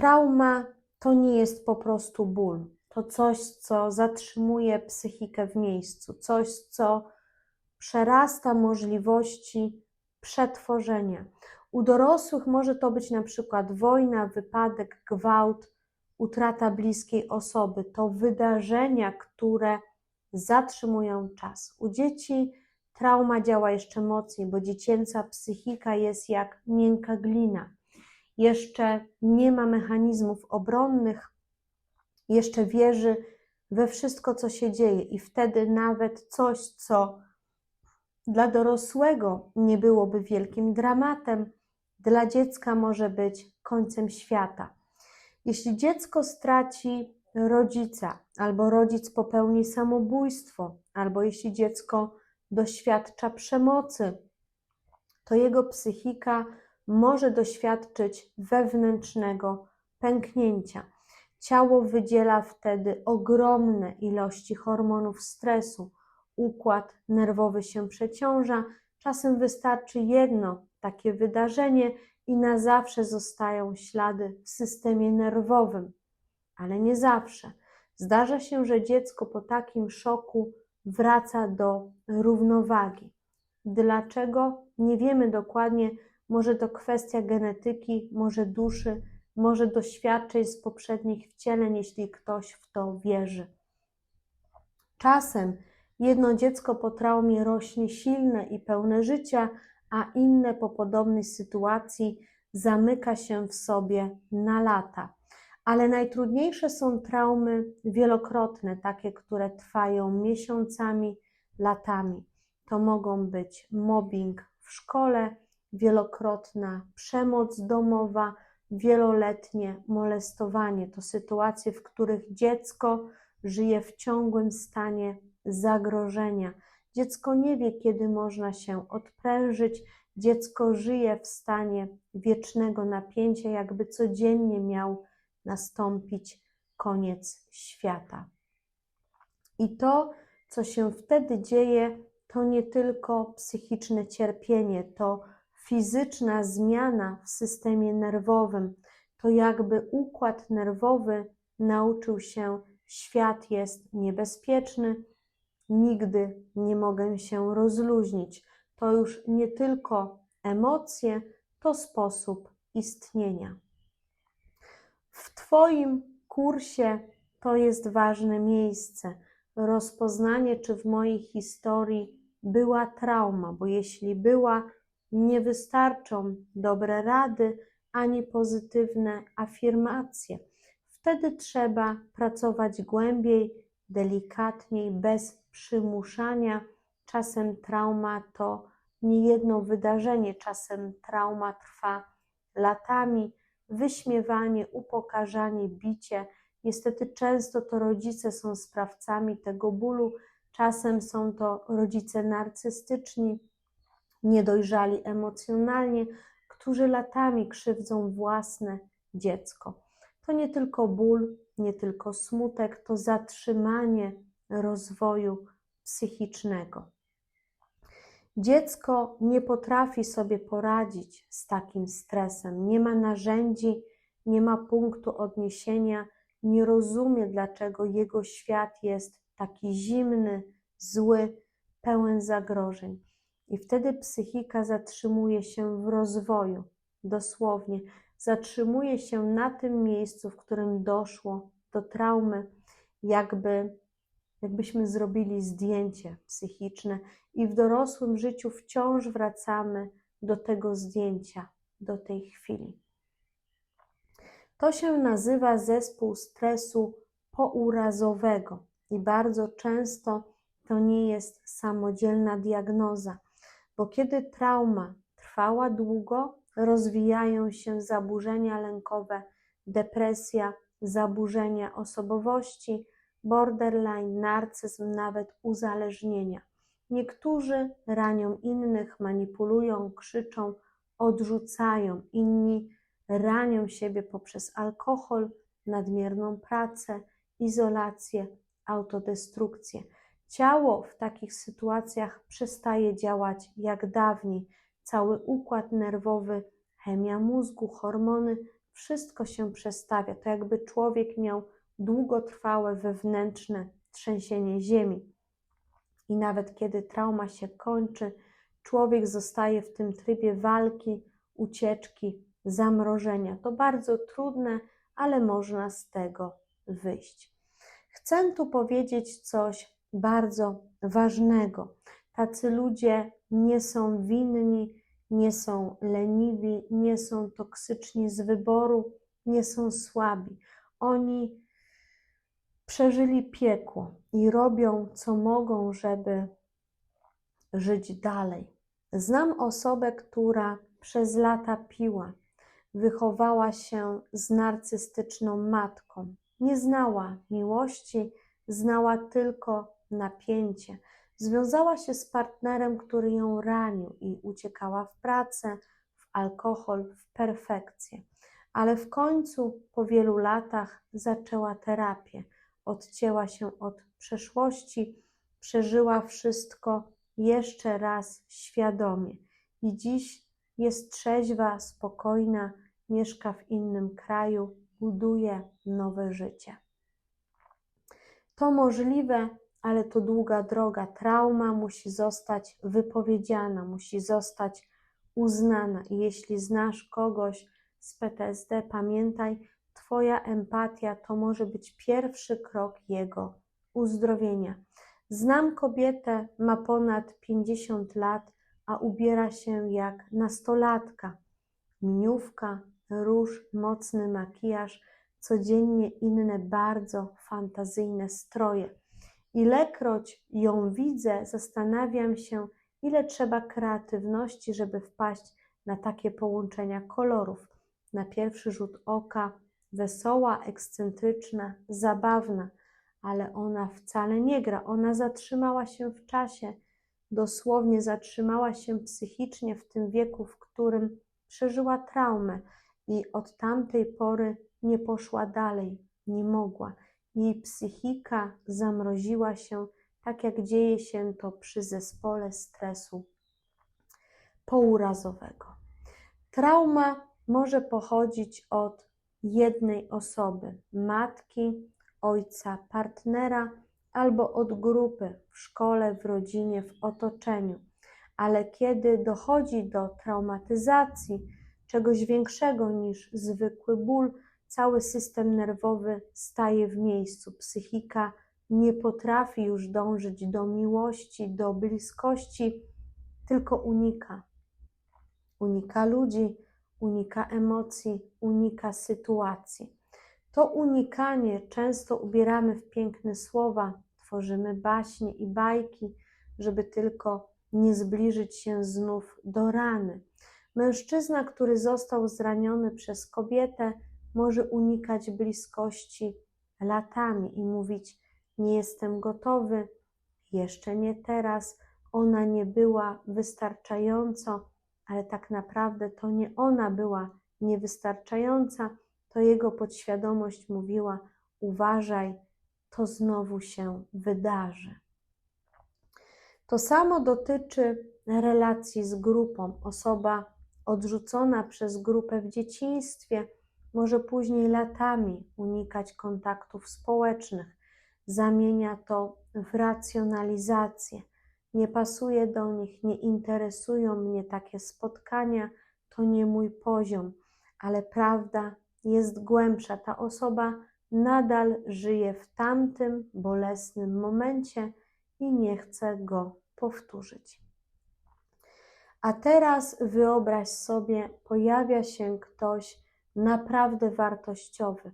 Trauma to nie jest po prostu ból. To coś, co zatrzymuje psychikę w miejscu, coś, co przerasta możliwości przetworzenia. U dorosłych może to być na przykład wojna, wypadek, gwałt, utrata bliskiej osoby. To wydarzenia, które zatrzymują czas. U dzieci trauma działa jeszcze mocniej, bo dziecięca psychika jest jak miękka glina. Jeszcze nie ma mechanizmów obronnych, jeszcze wierzy we wszystko, co się dzieje, i wtedy nawet coś, co dla dorosłego nie byłoby wielkim dramatem, dla dziecka może być końcem świata. Jeśli dziecko straci rodzica, albo rodzic popełni samobójstwo, albo jeśli dziecko doświadcza przemocy, to jego psychika może doświadczyć wewnętrznego pęknięcia. Ciało wydziela wtedy ogromne ilości hormonów stresu. Układ nerwowy się przeciąża. Czasem wystarczy jedno takie wydarzenie i na zawsze zostają ślady w systemie nerwowym, ale nie zawsze. Zdarza się, że dziecko po takim szoku wraca do równowagi. Dlaczego? Nie wiemy dokładnie. Może to kwestia genetyki, może duszy, może doświadczeń z poprzednich wcieleń, jeśli ktoś w to wierzy. Czasem jedno dziecko po traumie rośnie silne i pełne życia, a inne po podobnej sytuacji zamyka się w sobie na lata. Ale najtrudniejsze są traumy wielokrotne, takie, które trwają miesiącami, latami. To mogą być mobbing w szkole, wielokrotna przemoc domowa, wieloletnie molestowanie. To sytuacje, w których dziecko żyje w ciągłym stanie zagrożenia. Dziecko nie wie, kiedy można się odprężyć. Dziecko żyje w stanie wiecznego napięcia, jakby codziennie miał nastąpić koniec świata. I to, co się wtedy dzieje, to nie tylko psychiczne cierpienie, to fizyczna zmiana w systemie nerwowym. To jakby układ nerwowy nauczył się, świat jest niebezpieczny, nigdy nie mogę się rozluźnić. To już nie tylko emocje, to sposób istnienia. W Twoim kursie to jest ważne miejsce. Rozpoznanie, czy w mojej historii była trauma, bo jeśli była, nie wystarczą dobre rady ani pozytywne afirmacje. Wtedy trzeba pracować głębiej, delikatniej, bez przymuszania. Czasem trauma to nie jedno wydarzenie, czasem trauma trwa latami. Wyśmiewanie, upokarzanie, bicie. Niestety często to rodzice są sprawcami tego bólu, czasem są to rodzice narcystyczni, niedojrzali emocjonalnie, którzy latami krzywdzą własne dziecko. To nie tylko ból, nie tylko smutek, to zatrzymanie rozwoju psychicznego. Dziecko nie potrafi sobie poradzić z takim stresem, nie ma narzędzi, nie ma punktu odniesienia, nie rozumie, dlaczego jego świat jest taki zimny, zły, pełen zagrożeń. I wtedy psychika zatrzymuje się w rozwoju, dosłownie, zatrzymuje się na tym miejscu, w którym doszło do traumy, jakby, jakbyśmy zrobili zdjęcie psychiczne, i w dorosłym życiu wciąż wracamy do tego zdjęcia, do tej chwili. To się nazywa zespół stresu pourazowego i bardzo często to nie jest samodzielna diagnoza bo kiedy trauma trwała długo, rozwijają się zaburzenia lękowe, depresja, zaburzenia osobowości, borderline, narcyzm, nawet uzależnienia. Niektórzy ranią innych, manipulują, krzyczą, odrzucają, inni ranią siebie poprzez alkohol, nadmierną pracę, izolację, autodestrukcję. Ciało w takich sytuacjach przestaje działać jak dawniej. Cały układ nerwowy, chemia mózgu, hormony wszystko się przestawia. To jakby człowiek miał długotrwałe wewnętrzne trzęsienie ziemi. I nawet kiedy trauma się kończy, człowiek zostaje w tym trybie walki, ucieczki, zamrożenia. To bardzo trudne, ale można z tego wyjść. Chcę tu powiedzieć coś bardzo ważnego. Tacy ludzie nie są winni, nie są leniwi, nie są toksyczni z wyboru, nie są słabi. Oni przeżyli piekło i robią co mogą, żeby żyć dalej. Znam osobę, która przez lata piła, wychowała się z narcystyczną matką. Nie znała miłości, znała tylko napięcie. Związała się z partnerem, który ją ranił i uciekała w pracę, w alkohol, w perfekcję. Ale w końcu, po wielu latach, zaczęła terapię. Odcięła się od przeszłości, przeżyła wszystko jeszcze raz świadomie. I dziś jest trzeźwa, spokojna, mieszka w innym kraju, buduje nowe życie. To możliwe, ale to długa droga. Trauma musi zostać wypowiedziana, musi zostać uznana. I jeśli znasz kogoś z PTSD, pamiętaj, Twoja empatia to może być pierwszy krok jego uzdrowienia. Znam kobietę, ma ponad 50 lat, a ubiera się jak nastolatka. Miniówka, róż, mocny makijaż, codziennie inne bardzo fantazyjne stroje. Ilekroć ją widzę, zastanawiam się, ile trzeba kreatywności, żeby wpaść na takie połączenia kolorów. Na pierwszy rzut oka wesoła, ekscentryczna, zabawna, ale ona wcale nie gra. Ona zatrzymała się w czasie, dosłownie zatrzymała się psychicznie w tym wieku, w którym przeżyła traumę i od tamtej pory nie poszła dalej, nie mogła. Jej psychika zamroziła się, tak jak dzieje się to przy zespole stresu pourazowego. Trauma może pochodzić od jednej osoby, matki, ojca, partnera albo od grupy w szkole, w rodzinie, w otoczeniu. Ale kiedy dochodzi do traumatyzacji, czegoś większego niż zwykły ból, cały system nerwowy staje w miejscu. Psychika nie potrafi już dążyć do miłości, do bliskości, tylko unika. Unika ludzi, unika emocji, unika sytuacji. To unikanie często ubieramy w piękne słowa, tworzymy baśnie i bajki, żeby tylko nie zbliżyć się znów do rany. Mężczyzna, który został zraniony przez kobietę, może unikać bliskości latami i mówić: Nie jestem gotowy, jeszcze nie teraz, ona nie była wystarczająco, ale tak naprawdę to nie ona była niewystarczająca, to jego podświadomość mówiła: Uważaj, to znowu się wydarzy. To samo dotyczy relacji z grupą. Osoba odrzucona przez grupę w dzieciństwie może później latami unikać kontaktów społecznych. Zamienia to w racjonalizację. Nie pasuje do nich, nie interesują mnie takie spotkania, to nie mój poziom, ale prawda jest głębsza. Ta osoba nadal żyje w tamtym bolesnym momencie i nie chce go powtórzyć. A teraz wyobraź sobie, pojawia się ktoś naprawdę wartościowy.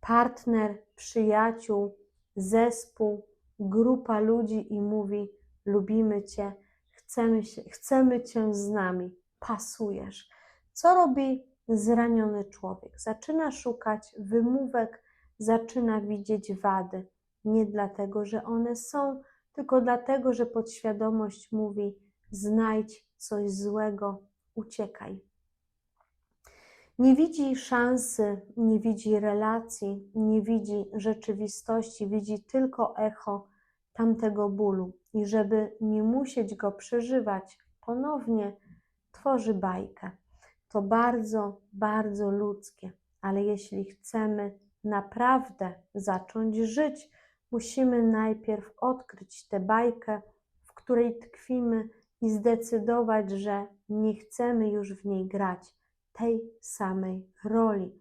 Partner, przyjaciół, zespół, grupa ludzi i mówi: Lubimy Cię, chcemy, się, chcemy Cię z nami, pasujesz. Co robi zraniony człowiek? Zaczyna szukać wymówek, zaczyna widzieć wady. Nie dlatego, że one są, tylko dlatego, że podświadomość mówi: znajdź coś złego, uciekaj. Nie widzi szansy, nie widzi relacji, nie widzi rzeczywistości, widzi tylko echo tamtego bólu. I żeby nie musieć go przeżywać ponownie, tworzy bajkę. To bardzo, bardzo ludzkie. ale jeśli chcemy naprawdę zacząć żyć, musimy najpierw odkryć tę bajkę, w której tkwimy i zdecydować, że nie chcemy już w niej grać tej samej roli.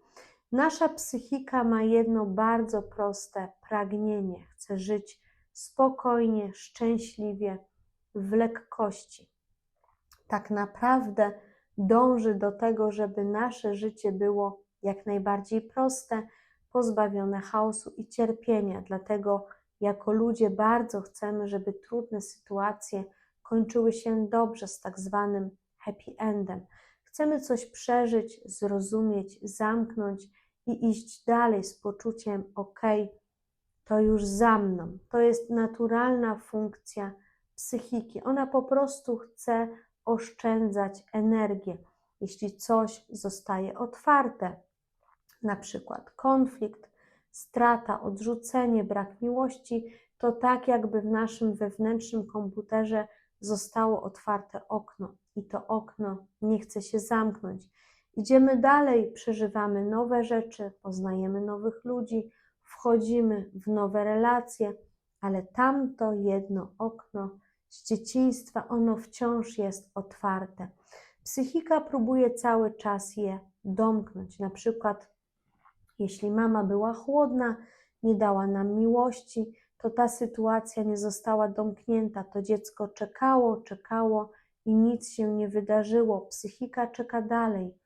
Nasza psychika ma jedno bardzo proste pragnienie: chce żyć spokojnie, szczęśliwie, w lekkości. Tak naprawdę dąży do tego, żeby nasze życie było jak najbardziej proste, pozbawione chaosu i cierpienia. Dlatego, jako ludzie, bardzo chcemy, żeby trudne sytuacje kończyły się dobrze z tak zwanym happy endem. Chcemy coś przeżyć, zrozumieć, zamknąć i iść dalej z poczuciem: OK, to już za mną. To jest naturalna funkcja psychiki. Ona po prostu chce oszczędzać energię. Jeśli coś zostaje otwarte, na przykład konflikt, strata, odrzucenie, brak miłości, to tak jakby w naszym wewnętrznym komputerze zostało otwarte okno i to okno nie chce się zamknąć. Idziemy dalej, przeżywamy nowe rzeczy, poznajemy nowych ludzi, wchodzimy w nowe relacje, ale tamto jedno okno z dzieciństwa, ono wciąż jest otwarte. Psychika próbuje cały czas je domknąć. Na przykład, jeśli mama była chłodna, nie dała nam miłości, to ta sytuacja nie została domknięta. To dziecko czekało, czekało i nic się nie wydarzyło. Psychika czeka dalej.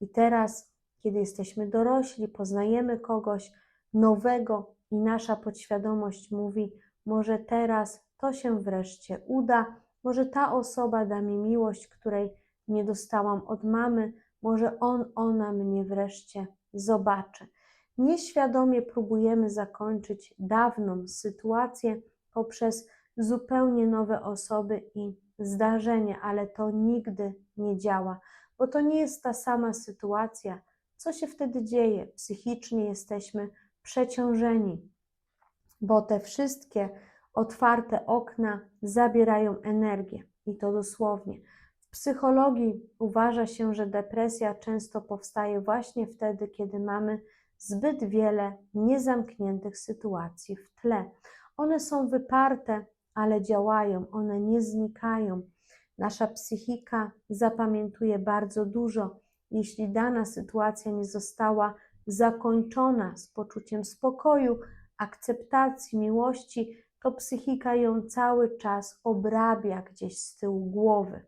I teraz, kiedy jesteśmy dorośli, poznajemy kogoś nowego i nasza podświadomość mówi: Może teraz to się wreszcie uda, może ta osoba da mi miłość, której nie dostałam od mamy, może on, ona mnie wreszcie zobaczy. Nieświadomie próbujemy zakończyć dawną sytuację poprzez zupełnie nowe osoby i zdarzenia, ale to nigdy nie działa, bo to nie jest ta sama sytuacja. Co się wtedy dzieje? Psychicznie jesteśmy przeciążeni, bo te wszystkie otwarte okna zabierają energię i to dosłownie. W psychologii uważa się, że depresja często powstaje właśnie wtedy, kiedy mamy zbyt wiele niezamkniętych sytuacji w tle. One są wyparte, ale działają, one nie znikają. Nasza psychika zapamiętuje bardzo dużo. Jeśli dana sytuacja nie została zakończona z poczuciem spokoju, akceptacji, miłości, to psychika ją cały czas obrabia gdzieś z tyłu głowy.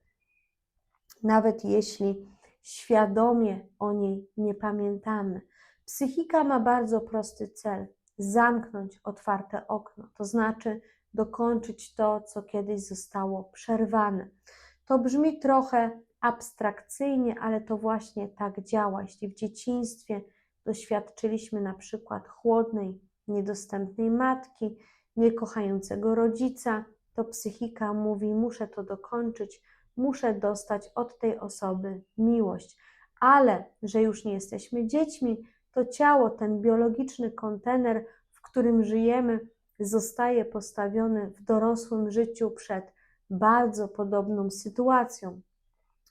Nawet jeśli świadomie o niej nie pamiętamy. Psychika ma bardzo prosty cel: zamknąć otwarte okno, to znaczy dokończyć to, co kiedyś zostało przerwane. To brzmi trochę abstrakcyjnie, ale to właśnie tak działa. Jeśli w dzieciństwie doświadczyliśmy na przykład chłodnej, niedostępnej matki, niekochającego rodzica, to psychika mówi: Muszę to dokończyć, muszę dostać od tej osoby miłość. Ale że już nie jesteśmy dziećmi, to ciało, ten biologiczny kontener, w którym żyjemy, zostaje postawiony w dorosłym życiu przed bardzo podobną sytuacją.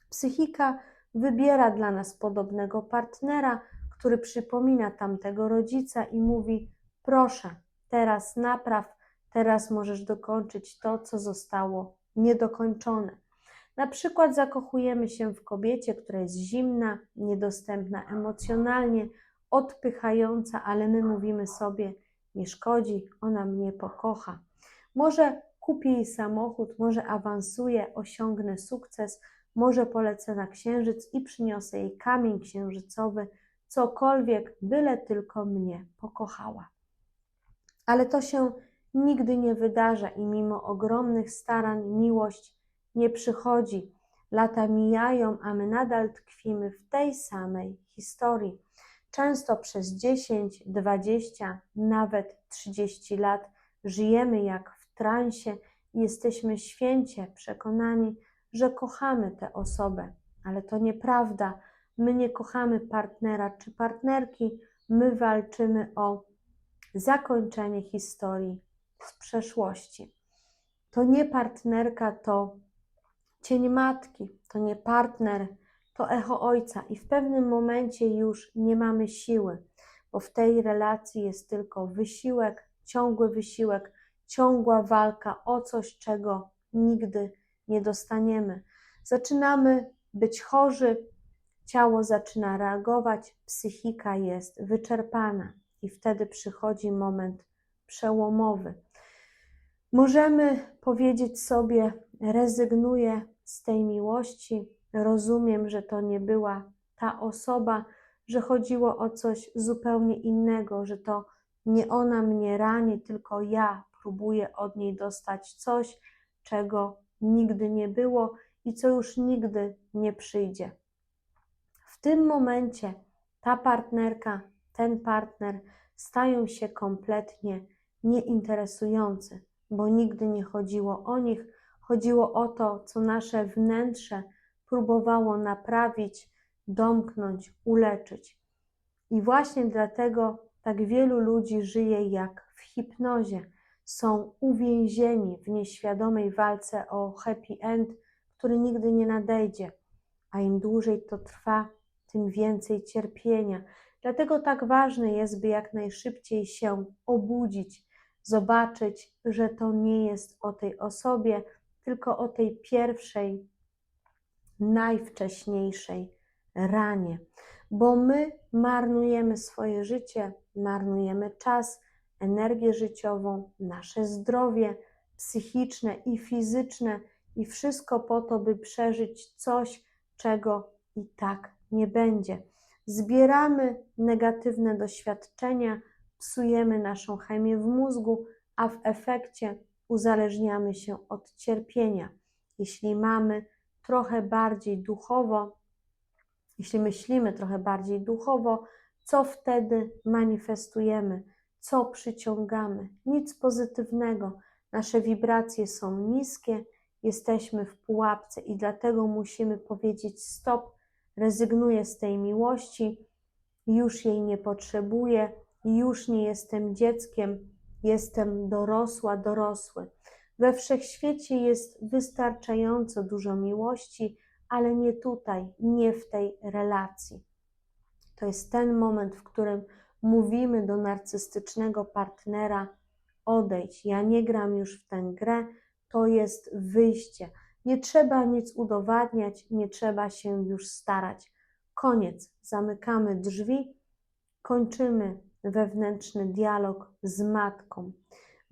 Psychika wybiera dla nas podobnego partnera, który przypomina tamtego rodzica i mówi: Proszę, teraz napraw, teraz możesz dokończyć to, co zostało niedokończone. Na przykład zakochujemy się w kobiecie, która jest zimna, niedostępna emocjonalnie, odpychająca, ale my mówimy sobie: Nie szkodzi, ona mnie pokocha. Może kupię jej samochód, może awansuję, osiągnę sukces, może polecę na księżyc i przyniosę jej kamień księżycowy, cokolwiek, byle tylko mnie pokochała. Ale to się nigdy nie wydarza i mimo ogromnych starań miłość nie przychodzi. Lata mijają, a my nadal tkwimy w tej samej historii. Często przez 10, 20, nawet 30 lat żyjemy jak w transie i jesteśmy święcie przekonani, że kochamy tę osobę, ale to nieprawda. My nie kochamy partnera czy partnerki, my walczymy o zakończenie historii z przeszłości. To nie partnerka, to cień matki, to nie partner, to echo ojca, i w pewnym momencie już nie mamy siły, bo w tej relacji jest tylko wysiłek, ciągły wysiłek, ciągła walka o coś, czego nigdy nie dostaniemy. Zaczynamy być chorzy, ciało zaczyna reagować, psychika jest wyczerpana, i wtedy przychodzi moment przełomowy. Możemy powiedzieć sobie: rezygnuję z tej miłości, rozumiem, że to nie była ta osoba, że chodziło o coś zupełnie innego, że to nie ona mnie rani, tylko ja próbuję od niej dostać coś, czego nigdy nie było i co już nigdy nie przyjdzie. W tym momencie ta partnerka, ten partner stają się kompletnie nieinteresujący, bo nigdy nie chodziło o nich, chodziło o to, co nasze wnętrze próbowało naprawić, domknąć, uleczyć. I właśnie dlatego tak wielu ludzi żyje jak w hipnozie. Są uwięzieni w nieświadomej walce o happy end, który nigdy nie nadejdzie. A im dłużej to trwa, tym więcej cierpienia. Dlatego tak ważne jest, by jak najszybciej się obudzić, zobaczyć, że to nie jest o tej osobie, tylko o tej pierwszej, najwcześniejszej ranie. Bo my marnujemy swoje życie, marnujemy czas, energię życiową, nasze zdrowie psychiczne i fizyczne, i wszystko po to, by przeżyć coś, czego i tak nie będzie. Zbieramy negatywne doświadczenia, psujemy naszą chemię w mózgu, a w efekcie uzależniamy się od cierpienia. Jeśli mamy trochę bardziej duchowo, jeśli myślimy trochę bardziej duchowo, co wtedy manifestujemy, co przyciągamy? Nic pozytywnego. Nasze wibracje są niskie, jesteśmy w pułapce i dlatego musimy powiedzieć stop, rezygnuję z tej miłości, już jej nie potrzebuję, już nie jestem dzieckiem, jestem dorosła, dorosły. We wszechświecie jest wystarczająco dużo miłości, ale nie tutaj, nie w tej relacji. To jest ten moment, w którym mówimy do narcystycznego partnera: odejdź, ja nie gram już w tę grę, to jest wyjście. Nie trzeba nic udowadniać, nie trzeba się już starać. Koniec, zamykamy drzwi, kończymy wewnętrzny dialog z matką.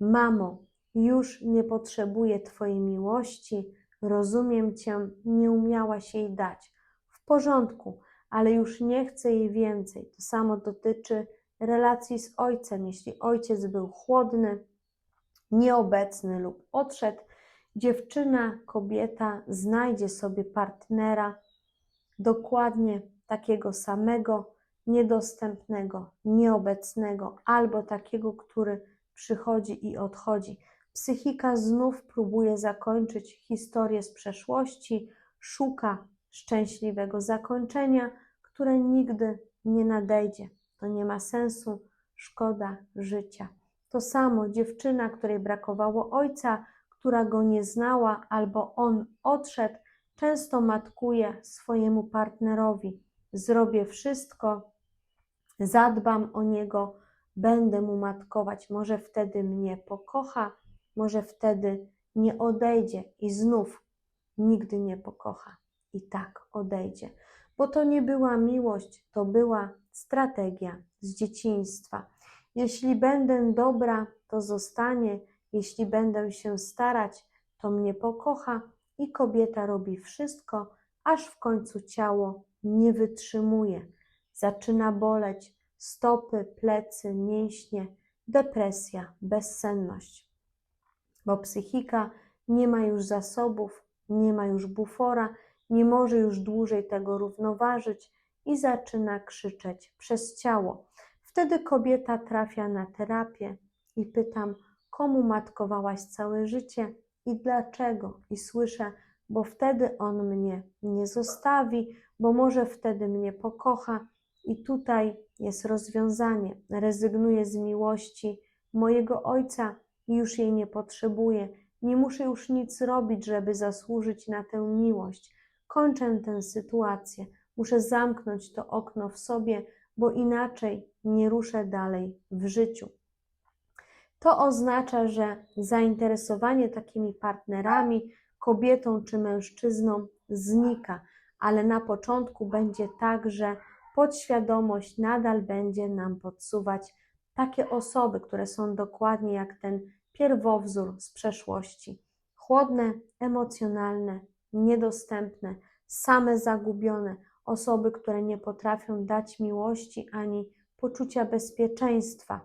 Mamo, już nie potrzebuję Twojej miłości, rozumiem Cię, nie umiałaś jej dać. W porządku, ale już nie chcę jej więcej. To samo dotyczy relacji z ojcem. Jeśli ojciec był chłodny, nieobecny lub odszedł, dziewczyna, kobieta znajdzie sobie partnera dokładnie takiego samego, niedostępnego, nieobecnego, albo takiego, który przychodzi i odchodzi. Psychika znów próbuje zakończyć historię z przeszłości, szuka szczęśliwego zakończenia, które nigdy nie nadejdzie. To nie ma sensu, szkoda życia. To samo dziewczyna, której brakowało ojca, która go nie znała, albo on odszedł, często matkuje swojemu partnerowi. Zrobię wszystko, zadbam o niego, będę mu matkować. Może wtedy mnie pokocha, może wtedy nie odejdzie i znów nigdy nie pokocha. I tak odejdzie. Bo to nie była miłość, to była strategia z dzieciństwa. Jeśli będę dobra, to zostanie, jeśli będę się starać, to mnie pokocha i kobieta robi wszystko, aż w końcu ciało nie wytrzymuje. Zaczyna boleć stopy, plecy, mięśnie, depresja, bezsenność. Bo psychika nie ma już zasobów, nie ma już bufora, nie może już dłużej tego równoważyć i zaczyna krzyczeć przez ciało. Wtedy kobieta trafia na terapię i pytam, komu matkowałaś całe życie i dlaczego? I słyszę, bo wtedy on mnie nie zostawi, bo może wtedy mnie pokocha. I tutaj jest rozwiązanie. Rezygnuję z miłości mojego ojca i już jej nie potrzebuję. Nie muszę już nic robić, żeby zasłużyć na tę miłość. kończę tę sytuację, muszę zamknąć to okno w sobie, bo inaczej nie ruszę dalej w życiu. To oznacza, że zainteresowanie takimi partnerami, kobietą czy mężczyzną znika, ale na początku będzie tak, że podświadomość nadal będzie nam podsuwać takie osoby, które są dokładnie jak ten pierwowzór z przeszłości. Chłodne, emocjonalne, niedostępne, same zagubione, osoby, które nie potrafią dać miłości ani poczucia bezpieczeństwa.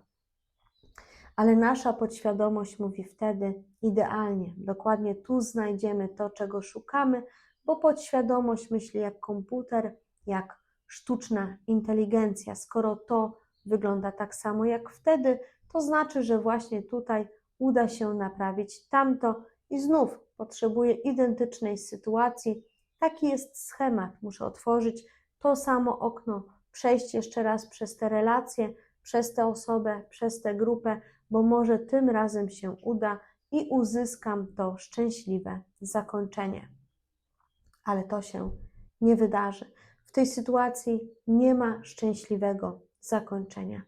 Ale nasza podświadomość mówi wtedy idealnie, dokładnie tu znajdziemy to, czego szukamy, bo podświadomość myśli jak komputer, jak sztuczna inteligencja. Skoro to wygląda tak samo jak wtedy, to znaczy, że właśnie tutaj uda się naprawić tamto i znów potrzebuję identycznej sytuacji. Taki jest schemat. Muszę otworzyć to samo okno, przejść jeszcze raz przez te relacje, przez tę osobę, przez tę grupę, bo może tym razem się uda i uzyskam to szczęśliwe zakończenie. Ale to się nie wydarzy. W tej sytuacji nie ma szczęśliwego zakończenia.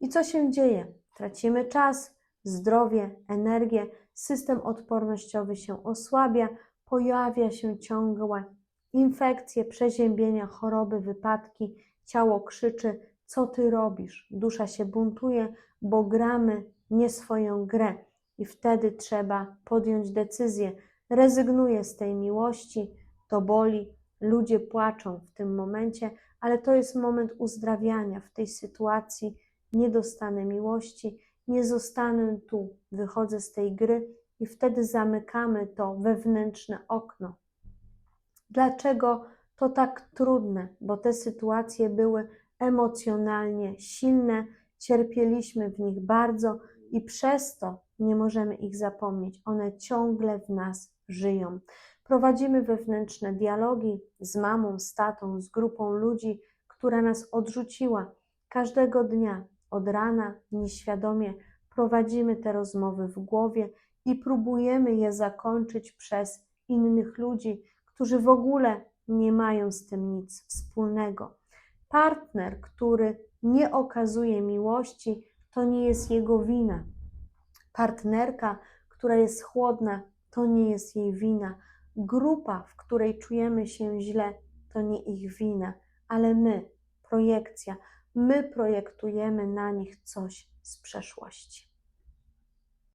I co się dzieje? Tracimy czas, zdrowie, energię, system odpornościowy się osłabia, pojawia się ciągłe infekcje, przeziębienia, choroby, wypadki, ciało krzyczy: Co ty robisz? Dusza się buntuje, bo gramy nie swoją grę. I wtedy trzeba podjąć decyzję. Rezygnuję z tej miłości, to boli, ludzie płaczą w tym momencie, ale to jest moment uzdrawiania. W tej sytuacji nie dostanę miłości, nie zostanę tu, wychodzę z tej gry i wtedy zamykamy to wewnętrzne okno. Dlaczego to tak trudne? Bo te sytuacje były emocjonalnie silne, cierpieliśmy w nich bardzo i przez to nie możemy ich zapomnieć. One ciągle w nas żyją. Prowadzimy wewnętrzne dialogi z mamą, z tatą, z grupą ludzi, która nas odrzuciła. Każdego dnia, od rana, nieświadomie prowadzimy te rozmowy w głowie i próbujemy je zakończyć przez innych ludzi, którzy w ogóle nie mają z tym nic wspólnego. Partner, który nie okazuje miłości, to nie jest jego wina. Partnerka, która jest chłodna, to nie jest jej wina. Grupa, w której czujemy się źle, to nie ich wina, ale my, projekcja, my projektujemy na nich coś z przeszłości.